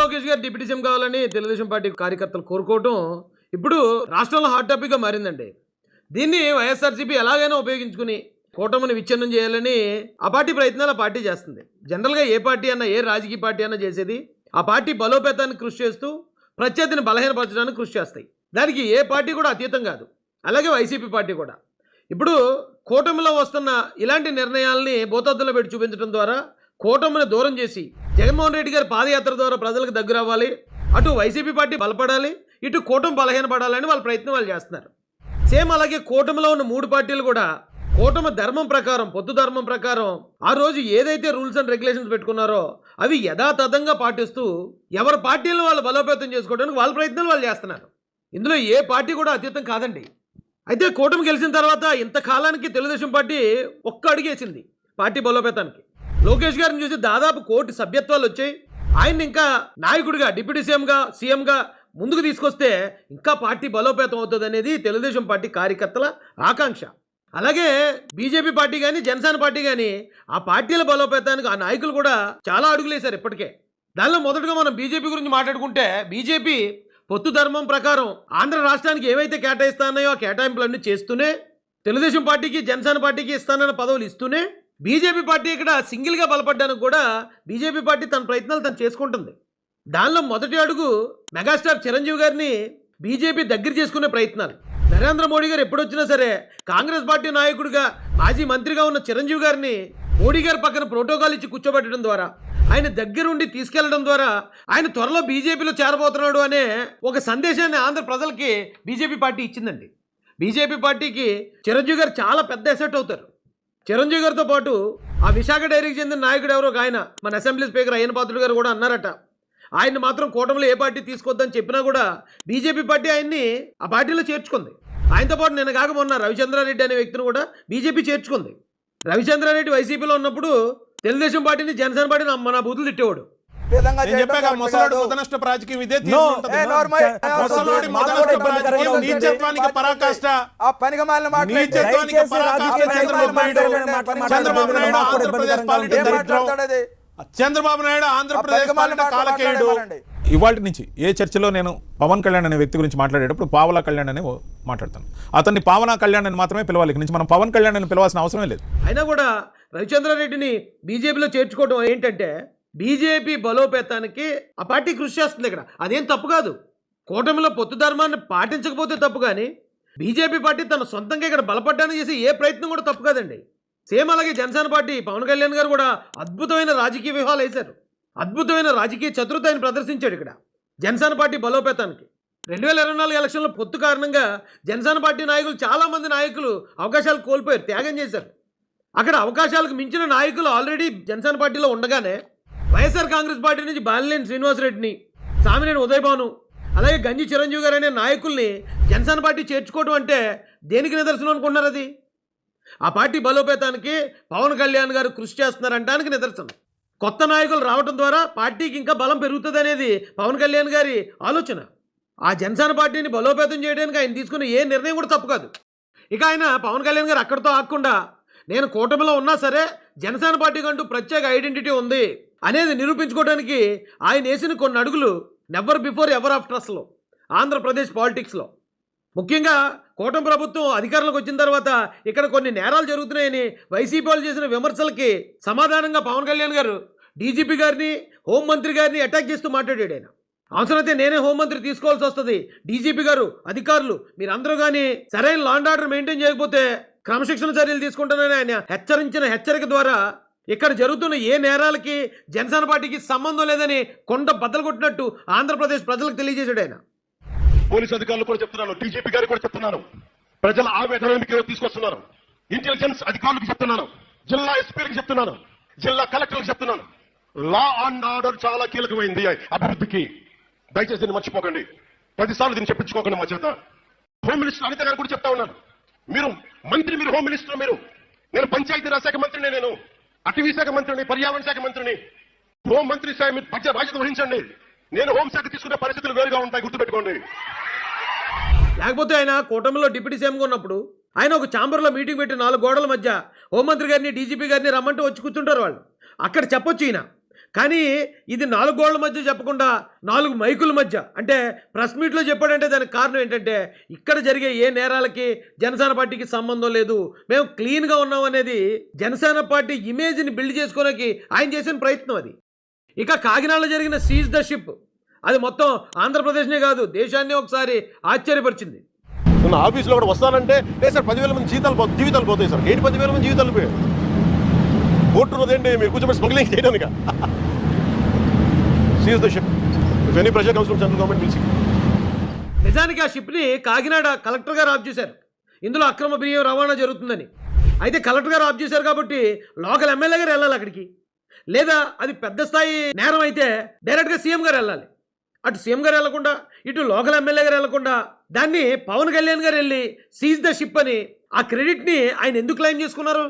లోకేష్ గారు deputy CM కావాలని Telugu Desam party కార్యకర్తలు కోరుకోవటం ఇప్పుడు రాష్ట్రంలో హాట్ టాపిక్గా మారిందండి. దీన్ని వైఎస్ఆర్సీపీ ఎలాగైనా ఉపయోగించుకుని కూటమిని విచ్ఛిన్నం చేయాలని ఆ పార్టీ ప్రయత్నాలు ఆ పార్టీ చేస్తుంది. జనరల్గా ఏ పార్టీ అన్నా ఏ రాజకీయ పార్టీ అన్నా చేసేది ఆ పార్టీ బలోపేతానికి కృషి చేస్తూ ప్రత్యర్థిని బలహీనపరచడానికి కృషి చేస్తాయి. దానికి ఏ పార్టీ కూడా అతీతం కాదు. అలాగే వైసీపీ పార్టీ కూడా. ఇప్పుడు కూటమిలో వస్తున్న ఇలాంటి నిర్ణయాల్ని భూతద్దులో పెట్టి చూపించడం ద్వారా కూటమిని దూరం చేసి జగన్మోహన్ రెడ్డి గారి పాదయాత్ర ద్వారా ప్రజలకు దగ్గర అవ్వాలి. అటు వైసీపీ పార్టీ బలపడాలి ఇటు కూటమి బలహీనపడాలని వాళ్ళ ప్రయత్నం వాళ్ళు చేస్తున్నారు. సేమ్ అలాగే కూటమిలో ఉన్న మూడు పార్టీలు కూడా కూటమి ధర్మం ప్రకారం పొత్తు ధర్మం ప్రకారం ఆ రోజు ఏదైతే రూల్స్ అండ్ రెగ్యులేషన్స్ పెట్టుకున్నారో అవి యథాతథంగా పాటిస్తూ ఎవరి పార్టీలను వాళ్ళు బలోపేతం చేసుకోవడానికి వాళ్ళ ప్రయత్నాలు వాళ్ళు చేస్తున్నారు. ఇందులో ఏ పార్టీ కూడా అత్యుతం కాదండి. అయితే కూటమి గెలిచిన తర్వాత ఇంతకాలానికి తెలుగుదేశం పార్టీ ఒక్క అడుగేసింది పార్టీ బలోపేతానికి. లోకేష్ గారిని చూసి దాదాపు కోటి సభ్యత్వాలు వచ్చాయి. ఆయన్ని ఇంకా నాయకుడిగా డిప్యూటీ సీఎంగా సీఎంగా ముందుకు తీసుకొస్తే ఇంకా పార్టీ బలోపేతం అవుతుంది అనేది తెలుగుదేశం పార్టీ కార్యకర్తల ఆకాంక్ష. అలాగే బీజేపీ పార్టీ కానీ జనసేన పార్టీ కానీ ఆ పార్టీల బలోపేతానికి ఆ నాయకులు కూడా చాలా అడుగులేశారు ఇప్పటికే. దానిలో మొదటగా మనం బీజేపీ గురించి మాట్లాడుకుంటే బీజేపీ పొత్తు ధర్మం ప్రకారం ఆంధ్ర రాష్ట్రానికి ఏవైతే కేటాయిస్తానో ఆ కేటాయింపులన్నీ చేస్తూనే తెలుగుదేశం పార్టీకి జనసేన పార్టీకి ఇస్తానన్న పదవులు ఇస్తూనే బీజేపీ పార్టీ ఇక్కడ సింగిల్గా బలపడ్డానికి కూడా బీజేపీ పార్టీ తన ప్రయత్నాలు తను చేసుకుంటుంది. దానిలో మొదటి అడుగు మెగాస్టార్ చిరంజీవి గారిని బీజేపీ దగ్గర చేసుకునే ప్రయత్నాలు. నరేంద్ర మోడీ గారు ఎప్పుడొచ్చినా సరే కాంగ్రెస్ పార్టీ నాయకుడిగా మాజీ మంత్రిగా ఉన్న చిరంజీవి గారిని మోడీ గారి పక్కన ప్రోటోకాల్ ఇచ్చి కూర్చోబెట్టడం ద్వారా ఆయన దగ్గరుండి తీసుకెళ్ళడం ద్వారా ఆయన త్వరలో బీజేపీలో చేరబోతున్నాడు అనే ఒక సందేశాన్ని ఆంధ్ర ప్రజలకి బీజేపీ పార్టీ ఇచ్చిందండి. బీజేపీ పార్టీకి చిరంజీవి గారు చాలా పెద్ద ఎసెట్ అవుతారు. చిరంజీవి గారితో పాటు ఆ విశాఖ డైరీకి చెందిన నాయకుడు ఎవరో ఒక ఆయన మన అసెంబ్లీ స్పీకర్ అయ్యన పాత్రుడు గారు కూడా అన్నారట. ఆయన్ని మాత్రం కూటమిలో ఏ పార్టీ తీసుకొద్దని చెప్పినా కూడా బీజేపీ పార్టీ ఆయన్ని ఆ పార్టీలో చేర్చుకుంది. ఆయనతో పాటు నేను కాక మొన్న రవిచంద్రారెడ్డి అనే వ్యక్తిని కూడా బీజేపీ చేర్చుకుంది. రవిచంద్రారెడ్డి వైసీపీలో ఉన్నప్పుడు తెలుగుదేశం పార్టీని జనసేన పార్టీని మన బూతులు తిట్టేవాడు. పరాకాష్ట. చంద్రబాబు నాయుడు ఆంధ్రప్రదేశ్ పాలిట. దరిద్రం? చంద్రబాబు నాయుడు కాలకేయుడు. ఇవాళ నుంచి ఏ చర్చలో నేను పవన్ కళ్యాణ్ అనే వ్యక్తి గురించి మాట్లాడేటప్పుడు పావలా కళ్యాణ్ అనే మాట్లాడతాను. అతన్ని పావనా కళ్యాణ్ అని మాత్రమే పిలవాలి. ఇక నుంచి మనం పవన్ కళ్యాణ్ అని పిలవాల్సిన అవసరమే లేదు. అయినా కూడా రవిచంద్రారెడ్డిని బీజేపీలో చేర్చుకోవడం ఏంటంటే బీజేపీ బలోపేతానికి ఆ పార్టీ కృషి చేస్తుంది ఇక్కడ. అదేం తప్పు కాదు. కూటమిలో పొత్తు ధర్మాన్ని పాటించకపోతే తప్పు కానీ బీజేపీ పార్టీ తన సొంతంగా ఇక్కడ బలపడ్డానికి చేసే ఏ ప్రయత్నం కూడా తప్పు కాదండి. సేమ్ అలాగే జనసేన పార్టీ పవన్ కళ్యాణ్ గారు కూడా అద్భుతమైన రాజకీయ వ్యూహాలు వేశారు. అద్భుతమైన రాజకీయ చతురత ఆయన ప్రదర్శించాడు ఇక్కడ. జనసేన పార్టీ బలోపేతానికి. రెండు వేల ఇరవై నాలుగు ఎలక్షన్లో పొత్తు కారణంగా జనసేన పార్టీ నాయకులు చాలామంది నాయకులు అవకాశాలు కోల్పోయారు త్యాగం చేశారు. అక్కడ అవకాశాలకు మించిన నాయకులు ఆల్రెడీ జనసేన పార్టీలో ఉండగానే వైఎస్ఆర్ కాంగ్రెస్ పార్టీ నుంచి బాలినేని శ్రీనివాసరెడ్డిని సామినేని ఉదయభాను అలాగే గంజి చిరంజీవి గారు అనే నాయకుల్ని జనసేన పార్టీ చేర్చుకోవడం అంటే దేనికి నిదర్శనం అనుకున్నారు అది? ఆ పార్టీ బలోపేతానికి పవన్ కళ్యాణ్ గారు కృషి చేస్తున్నారంటానికి నిదర్శనం. కొత్త నాయకులు రావడం ద్వారా పార్టీకి ఇంకా బలం పెరుగుతుంది అనేది పవన్ కళ్యాణ్ గారి ఆలోచన. ఆ జనసేన పార్టీని బలోపేతం చేయడానికి ఆయన తీసుకున్న ఏ నిర్ణయం కూడా తప్పు కాదు. ఇక ఆయన పవన్ కళ్యాణ్ గారు అక్కడితో ఆగకుండా నేను కూటమిలో ఉన్నా సరే జనసేన పార్టీకి అంటూ ప్రత్యేక ఐడెంటిటీ ఉంది. అనేది నిరూపించుకోవడానికి ఆయన వేసిన కొన్ని అడుగులు నెవర్ బిఫోర్ ఎవర్ ఆఫ్టర్ అసలు. ఆంధ్రప్రదేశ్ పాలిటిక్స్లో. ముఖ్యంగా కూటమి ప్రభుత్వం అధికారంలోకి వచ్చిన తర్వాత ఇక్కడ కొన్ని నేరాలు జరుగుతున్నాయని వైసీపీ వాళ్ళు చేసిన విమర్శలకి సమాధానంగా పవన్ కళ్యాణ్ గారు డీజీపీ గారిని హోంమంత్రి గారిని అటాక్ చేస్తూ మాట్లాడాడు ఆయన. అవసరమైతే నేనే హోంమంత్రి తీసుకోవాల్సి వస్తుంది. డీజీపీ గారు అధికారులు మీరందరూ కానీ సరైన లాండ్ ఆర్డర్ మెయింటైన్ చేయకపోతే క్రమశిక్షణ చర్యలు తీసుకుంటానని ఆయన హెచ్చరించిన హెచ్చరిక ద్వారా ఇక్కడ జరుగుతున్న ఏ నేరాలకి జనసేన పార్టీకి సంబంధం లేదని కొండ బద్దలు కొట్టినట్టు ఆంధ్రప్రదేశ్ ప్రజలకు తెలియజేశాడు ఆయన. పోలీస్ అధికారులు కూడా చెప్తున్నాను డీజీపీ గారికి కూడా చెప్తున్నాను ప్రజల ఆవేదనను మీకు తీసుకొస్తున్నాను ఇంటెలిజెన్స్ అధికారులకు చెప్తున్నాను జిల్లా ఎస్పీలకు చెప్తున్నాను జిల్లా కలెక్టర్లకు చెప్తున్నాను. లా అండ్ ఆర్డర్ చాలా కీలకమైంది అభివృద్ధికి. దయచేసి దీన్ని మర్చిపోకండి. పదిసార్లు దీన్ని చెప్పించుకోకండి మా చేత. హోమ్ మినిస్టర్ అనిత గారు కూడా చెప్తా ఉన్నాను మీరు మంత్రి మీరు హోమ్ మినిస్టర్ మీరు. నేను పంచాయతీరాజ్ శాఖ మంత్రిని నేను. అటవీ శాఖ మంత్రిని పర్యావరణ శాఖ మంత్రిని హోం మంత్రి శాఖ మీరు బాధ్యత బాధ్యత వహించండి. నేను హోంశాఖ తీసుకునే పరిస్థితులు వేరుగా ఉంటాయి గుర్తుపెట్టుకోండి. లేకపోతే ఆయన కూటమిలో డిప్యూటీ సీఎంగా ఉన్నప్పుడు ఆయన ఒక ఛాంబర్లో మీటింగ్ పెట్టి నాలుగు గోడల మధ్య హోంమంత్రి గారిని డీజీపీ గారిని రమ్మంటూ వచ్చి కూర్చుంటారు వాళ్ళు. అక్కడ చెప్పొచ్చు ఈయన. కానీ ఇది నాలుగు గోళ్ళ మధ్య చెప్పకుండా నాలుగు మైకుల మధ్య. అంటే ప్రెస్ మీట్లో చెప్పాడంటే దానికి కారణం ఏంటంటే ఇక్కడ జరిగే ఏ నేరాలకి జనసేన పార్టీకి సంబంధం లేదు. మేము క్లీన్గా ఉన్నాం అనేది జనసేన పార్టీ ఇమేజ్ని బిల్డ్ చేసుకోవడానికి ఆయన చేసిన ప్రయత్నం అది. ఇక కాకినాడలో జరిగిన సీజ్ ద షిప్. అది మొత్తం ఆంధ్రప్రదేశ్నే కాదు దేశాన్ని ఒకసారి ఆశ్చర్యపరిచింది. ఆఫీస్లో కూడా వస్తానంటే సార్ పదివేల మంది జీతాలు పో- జీవితాలు పోతాయి సార్. ఏంటి పదివేల మంది జీవితాలు పోయాయి? కోర్టు ఉన్నదేంటి మీరు కూర్చోబెట్టి స్మగ్లింగ్ చేయడానికి. Seize the ship if any pressure comes from central government will see నిజానికి ఆ షిప్ని కాకినాడ కలెక్టర్ గారు ఆఫ్ చేశారు. ఇందులో అక్రమ బియ్యం రవాణా జరుగుతుందని. అయితే కలెక్టర్ గారు ఆఫ్ చేశారు కాబట్టి లోకల్ ఎమ్మెల్యే గారు వెళ్ళాలి అక్కడికి. లేదా అది పెద్ద స్థాయి నేరం అయితే డైరెక్ట్గా సీఎం గారు వెళ్ళాలి. అటు సీఎం గారు వెళ్ళకుండా ఇటు లోకల్ ఎమ్మెల్యే గారు వెళ్ళకుండా దాన్ని పవన్ కళ్యాణ్ గారు వెళ్ళి సీజ్ ద షిప్ అని ఆ క్రెడిట్ని ఆయన ఎందుకు క్లెయిమ్ చేసుకున్నారు?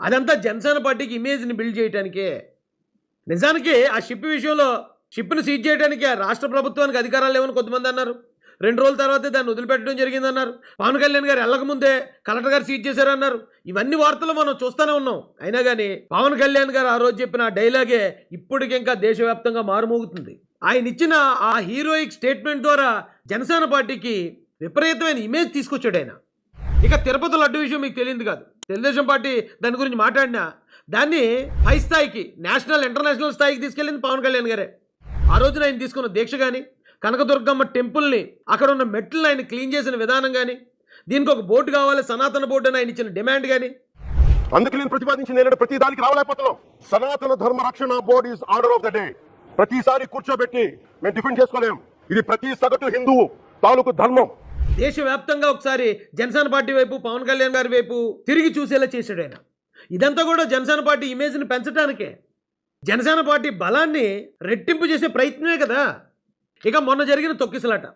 అదంతా జనసేన పార్టీకి ఇమేజ్ని బిల్డ్ చేయడానికే నిజానికి ఆ షిప్ విషయంలో షిప్ను సీజ్ చేయడానికి రాష్ట్ర ప్రభుత్వానికి అధికారాలు లేవని కొంతమంది అన్నారు. రెండు రోజుల తర్వాతే దాన్ని వదిలిపెట్టడం జరిగిందన్నారు. పవన్ కళ్యాణ్ గారు వెళ్ళకముందే కలెక్టర్ గారు సీజ్ చేశారన్నారు. ఇవన్నీ వార్తలు మనం చూస్తూనే ఉన్నాం. అయినా కానీ పవన్ కళ్యాణ్ గారు ఆ రోజు చెప్పిన ఆ డైలాగే ఇప్పటికింకా దేశవ్యాప్తంగా మారుమోగుతుంది. ఆయన ఇచ్చిన ఆ హీరోయిక్ స్టేట్మెంట్ ద్వారా జనసేన పార్టీకి విపరీతమైన ఇమేజ్ తీసుకొచ్చాడు ఆయన. ఇక తిరుపతి లడ్డు విషయం మీకు తెలియదు కాదు. తెలుగుదేశం పార్టీ దాని గురించి మాట్లాడినా దాన్ని హై స్థాయికి నేషనల్ ఇంటర్నేషనల్ స్థాయికి తీసుకెళ్ళింది పవన్ కళ్యాణ్ గారే. ఆ రోజున ఆయన తీసుకున్న దీక్ష కానీ కనకదుర్గమ్మ టెంపుల్ని అక్కడ ఉన్న మెట్లను ఆయన క్లీన్ చేసిన విధానం కానీ దీనికి ఒక బోర్డు కావాలి సనాతన బోర్డు అని ఆయన ఇచ్చిన డిమాండ్ కానీ అందుకే నేను ప్రతిపాదించింది ఏంటంటే ప్రతి దానికి రావలేకపోతున్నాం. Sanatana Dharma Rakshana board is order of the day. ప్రతిసారి కూర్చోబెట్టి మేము డిఫెండ్ చేసుకోలేము ఇది ప్రతి సగటు హిందువు తాలూకు ధర్మం. దేశవ్యాప్తంగా ఒకసారి జనసేన పార్టీ వైపు పవన్ కళ్యాణ్ గారి వైపు తిరిగి చూసేలా చేశాడు ఆయన. ఇదంతా కూడా జనసేన పార్టీ ఇమేజ్ని పెంచడానికే జనసేన పార్టీ బలాన్ని రెట్టింపు చేసే ప్రయత్నమే కదా. ఇక మొన్న జరిగిన తొక్కిసలాట.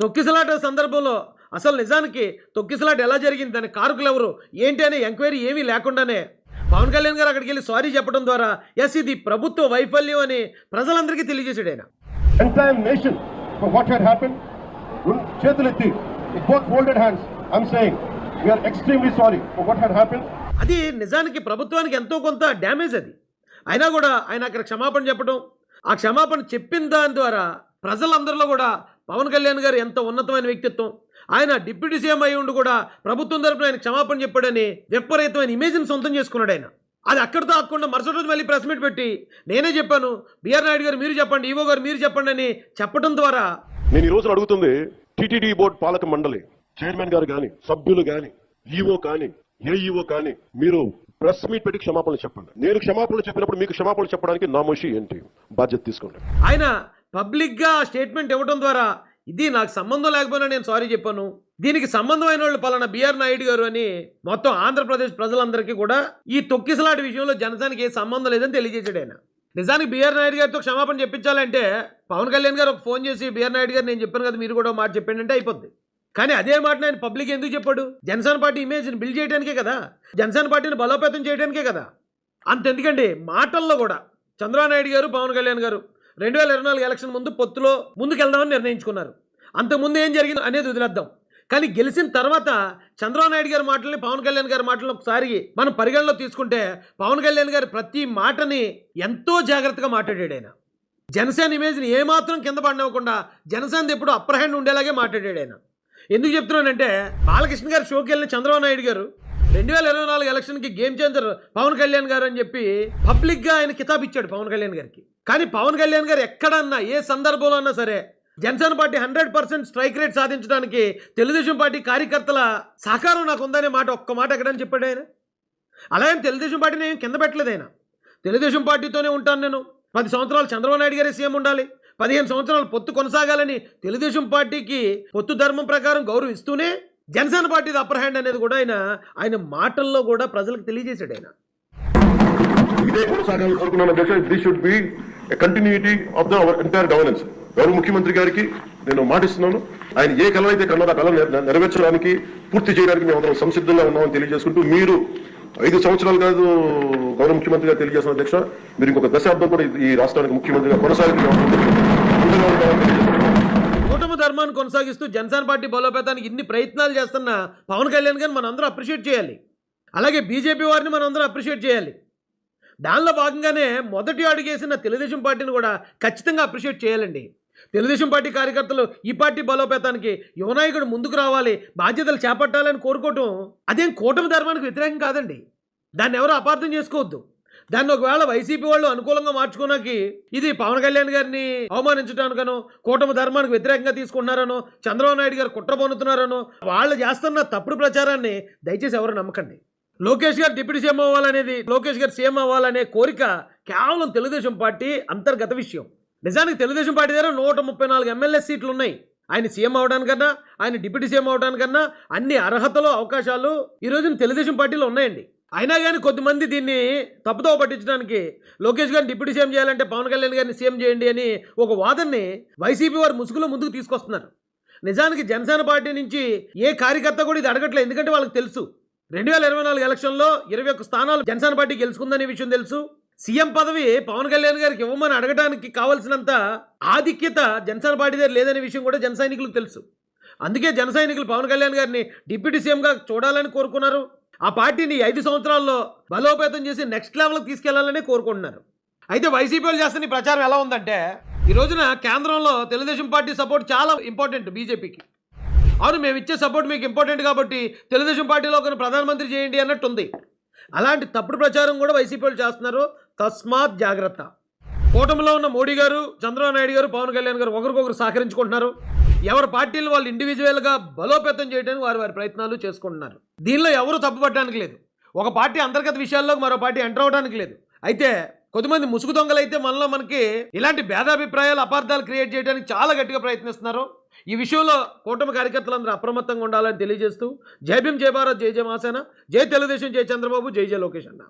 తొక్కిసలాట సందర్భంలో అసలు నిజానికి తొక్కిసలాట ఎలా జరిగింది? దాని కారుకులు ఎవరు? ఏంటి అనే ఎంక్వైరీ ఏమీ లేకుండానే పవన్ కళ్యాణ్ గారు అక్కడికి వెళ్ళి సారీ చెప్పడం ద్వారా ఎస్ ఇది ప్రభుత్వ వైఫల్యం అని ప్రజలందరికీ తెలియజేశాడు ఆయన. చేతులెత్తి with both folded hands, I'm saying we are extremely sorry for what had happened. అది నిజానికి ప్రభుత్వానికి ఎంతో కొంత డ్యామేజ్ అది. అయినా కూడా ఆయన అక్కడ క్షమాపణ చెప్పడం ఆ క్షమాపణ చెప్పిన దాని ద్వారా ప్రజలందరిలో కూడా పవన్ కళ్యాణ్ గారు ఎంత ఉన్నతమైన వ్యక్తిత్వం. ఆయన డిప్యూటీ సీఎం అయి ఉండి కూడా ప్రభుత్వం తరపున ఆయన క్షమాపణ చెప్పాడని విపరీతమైన ఇమేజ్ని సొంతం చేసుకున్నాడు ఆయన. అది అక్కడితో ఆకుండా మరుసటి రోజు మళ్ళీ ప్రెస్ మీట్ పెట్టి నేనే చెప్పాను బిఆర్ నాయుడు గారు మీరు చెప్పండి ఈవో గారు మీరు చెప్పండి అని చెప్పడం ద్వారా నేను ఈ రోజు అడుగుతుంది టిటిడి బోర్డు పాలక మండలి చైర్మన్ గారు కానీ సభ్యులు కానీ ఈఓ కానీ ఏఈఓ కానీ మీరు ప్రెస్ మీట్ పెట్టి క్షమాపణలు చెప్పండి. నేను క్షమాపణలు చెప్పినప్పుడు మీకు క్షమాపణలు చెప్పడానికి నామోషి ఏంటి? బాధ్యత తీసుకోండి. ఆయన పబ్లిక్గా స్టేట్మెంట్ ఇవ్వడం ద్వారా ఇది నాకు సంబంధం లేకపోయినా నేను సారీ చెప్పాను. దీనికి సంబంధమైన వాళ్ళు పలానా బిఆర్ నాయుడు గారు అని మొత్తం ఆంధ్రప్రదేశ్ ప్రజలందరికీ కూడా ఈ తొక్కిసలాటి విషయంలో జనసేనకి ఏ సంబంధం లేదని తెలియజేశాడు ఆయన. నిజానికి బిఆర్ నాయుడు గారితో క్షమాపణ చెప్పించాలంటే పవన్ కళ్యాణ్ గారు ఒక ఫోన్ చేసి బిఆర్ నాయుడు గారు నేను చెప్పాను కదా మీరు కూడా మాట చెప్పండి అంటే అయిపోద్ది. కానీ అదే మాట ఆయన పబ్లిక్ ఎందుకు చెప్పాడు? జనసేన పార్టీ ఇమేజ్ని బిల్డ్ చేయడానికే కదా. జనసేన పార్టీని బలోపేతం చేయడానికే కదా. అంతెందుకండి మాటల్లో కూడా చంద్రబాబు నాయుడు గారు పవన్ కళ్యాణ్ గారు రెండు వేల ఇరవై నాలుగు ఎలక్షన్ ముందు పొత్తులో ముందుకెళ్దామని నిర్ణయించుకున్నారు. అంతకుముందు ఏం జరిగింది అనేది వదిలేద్దాం. కానీ గెలిచిన తర్వాత చంద్రబాబు నాయుడు గారి మాటల్ని పవన్ కళ్యాణ్ గారి మాటలను ఒకసారి మనం పరిగణలో తీసుకుంటే పవన్ కళ్యాణ్ గారి ప్రతి మాటని ఎంతో జాగ్రత్తగా మాట్లాడాడు ఆయన. జనసేన ఇమేజ్ని ఏమాత్రం కింద పడినవ్వకుండా జనసేన ఎప్పుడు అప్పర్ హ్యాండ్ ఉండేలాగే మాట్లాడాడు ఆయన. ఎందుకు చెప్తున్నానంటే బాలకృష్ణ గారు షోకి వెళ్ళిన చంద్రబాబు నాయుడు గారు రెండు వేల ఇరవై నాలుగు ఎలక్షన్కి గేమ్ చేంజర్ పవన్ కళ్యాణ్ గారు అని చెప్పి పబ్లిక్గా ఆయన కితాబ్ ఇచ్చాడు పవన్ కళ్యాణ్ గారికి. కానీ పవన్ కళ్యాణ్ గారు ఎక్కడన్నా ఏ సందర్భంలో అన్నా సరే Janasena party hundred percent strike rate సాధించడానికి తెలుగుదేశం పార్టీ కార్యకర్తల సహకారం నాకు ఉందనే మాట ఒక్క మాట ఎక్కడని చెప్పాడు ఆయన. అలాగే తెలుగుదేశం పార్టీని ఏం కింద పెట్టలేదు ఆయన. తెలుగుదేశం పార్టీతోనే ఉంటాను నేను. పది సంవత్సరాలు చంద్రబాబు నాయుడు గారే సీఎం ఉండాలి. పదిహేను సంవత్సరాలు పొత్తు కొనసాగాలని తెలుగుదేశం పార్టీకి పొత్తు ధర్మం ప్రకారం గౌరవిస్తూనే జనసేన పార్టీది అప్పర్ హ్యాండ్ అనేది కూడా ఆయన ఆయన మాటల్లో కూడా ప్రజలకు తెలియజేశాడు ఆయన. ఇదే కొనసాగాలని కోరుకున్నాను. This should be continuity of the our entire governance గౌరవ ముఖ్యమంత్రి గారికి నేను మాటిస్తున్నాను. ఆయన ఏ కళ అయితే కన్నారో ఆ కళ నెరవేర్చడానికి పూర్తి చేయడానికి మేము అందరం సంసిద్ధంగా ఉన్నామని తెలియజేసుకుంటూ మీరు ఐదు సంవత్సరాలు కాదు గౌరవ ముఖ్యమంత్రి గారు తెలియజేసిన అధ్యక్ష మీరు ఇంకొక దశాబ్దం కూడా ఈ- రాష్ట్రానికి ముఖ్యమంత్రిగా కొనసాగి కూటమి ధర్మాన్ని కొనసాగిస్తూ జనసేన పార్టీ బలోపేతానికి ఇన్ని ప్రయత్నాలు చేస్తున్న పవన్ కళ్యాణ్ గారిని మనం అందరూ అప్రిషియేట్ చేయాలి. అలాగే బీజేపీ వారిని మనం అందరూ అప్రిషియేట్ చేయాలి. దానిలో భాగంగానే మొదటి అడుగేసిన తెలుగుదేశం పార్టీని కూడా ఖచ్చితంగా అప్రిషియేట్ చేయాలండి. తెలుగుదేశం పార్టీ కార్యకర్తలు ఈ పార్టీ బలోపేతానికి యువనాయకుడు ముందుకు రావాలి బాధ్యతలు చేపట్టాలని కోరుకోవటం అదేం కూటమి ధర్మానికి వ్యతిరేకం కాదండి. దాన్ని ఎవరు అపార్థం చేసుకోవద్దు. దాన్ని ఒకవేళ వైసీపీ వాళ్ళు అనుకూలంగా మార్చుకోనాకి ఇది పవన్ కళ్యాణ్ గారిని అవమానించడానికనో కూటమి ధర్మానికి వ్యతిరేకంగా తీసుకుంటున్నారనో చంద్రబాబు నాయుడు గారు కుట్ర పొందుతున్నారనో వాళ్ళు చేస్తున్న తప్పుడు ప్రచారాన్ని దయచేసి ఎవరు నమ్మకండి. లోకేష్ గారు డిప్యూటీ సీఎం అవ్వాలనేది లోకేష్ గారు సీఎం అవ్వాలనే కోరిక కేవలం తెలుగుదేశం పార్టీ అంతర్గత విషయం. నిజానికి తెలుగుదేశం పార్టీ దగ్గర నూట ముప్పై నాలుగు ఎమ్మెల్యే సీట్లు ఉన్నాయి ఆయన సీఎం అవడానికన్నా ఆయన డిప్యూటీ సీఎం అవడానికన్నా అన్ని అర్హతలు అవకాశాలు ఈ రోజున తెలుగుదేశం పార్టీలో ఉన్నాయండి. అయినా కానీ కొద్దిమంది దీన్ని తప్పుతో పట్టించడానికి లోకేష్ గారిని డిప్యూటీ సీఎం చేయాలంటే పవన్ కళ్యాణ్ గారిని సీఎం చేయండి అని ఒక వాదనని వైసీపీ వారు ముసుగులో ముందుకు తీసుకొస్తున్నారు. నిజానికి జనసేన పార్టీ నుంచి ఏ కార్యకర్త కూడా ఇది అడగట్లేదు. ఎందుకంటే వాళ్ళకి తెలుసు. రెండు వేల ఇరవై నాలుగు ఎలక్షన్లో ఇరవై ఒక్క స్థానాలు జనసేన పార్టీ గెలుచుకుందనే విషయం తెలుసు. సీఎం పదవి పవన్ కళ్యాణ్ గారికి ఇవ్వమని అడగడానికి కావాల్సినంత ఆధిక్యత జనసేన పార్టీ దగ్గర లేదనే విషయం కూడా జన సైనికులకు తెలుసు. అందుకే జన సైనికులు పవన్ కళ్యాణ్ గారిని డిప్యూటీ సీఎంగా చూడాలని కోరుకున్నారు. ఆ పార్టీని ఐదు సంవత్సరాల్లో బలోపేతం చేసి నెక్స్ట్ లెవెల్కి తీసుకెళ్ళాలని కోరుకుంటున్నారు. అయితే వైసీపీ వాళ్ళు చేస్తున్న ప్రచారం ఎలా ఉందంటే ఈ రోజున కేంద్రంలో తెలుగుదేశం పార్టీ సపోర్ట్ చాలా ఇంపార్టెంట్ బీజేపీకి. అవును మేము ఇచ్చే సపోర్ట్ మీకు ఇంపార్టెంట్ కాబట్టి తెలుగుదేశం పార్టీలో ఒక ప్రధానమంత్రి చేయండి అన్నట్టుంది. అలాంటి తప్పుడు ప్రచారం కూడా వైసీపీ వాళ్ళు చేస్తున్నారు. తస్మాత్ జాగ్రత్త. కూటమిలో ఉన్న మోడీ గారు చంద్రబాబు నాయుడు గారు పవన్ కళ్యాణ్ గారు ఒకరికొకరు సహకరించుకుంటున్నారు. ఎవరి పార్టీలు వాళ్ళు ఇండివిజువల్గా బలోపేతం చేయడానికి వారి వారి ప్రయత్నాలు చేసుకుంటున్నారు. దీనిలో ఎవరు తప్పుపట్టడానికి లేదు. ఒక పార్టీ అంతర్గత విషయాల్లో మరో పార్టీ ఎంటర్ అవడానికి లేదు. అయితే కొద్దిమంది ముసుగు దొంగలైతే మనలో మనకి ఇలాంటి భేదాభిప్రాయాలు అపార్థాలు క్రియేట్ చేయడానికి చాలా గట్టిగా ప్రయత్నిస్తున్నారు. ఈ విషయంలో కూటమి కార్యకర్తలందరూ అప్రమత్తంగా ఉండాలని తెలియజేస్తూ జై భీమ్ జై భారత్ జై జయ మాసేన జై తెలుగుదేశం జై చంద్రబాబు జై జయ లోకేష్ అన్న.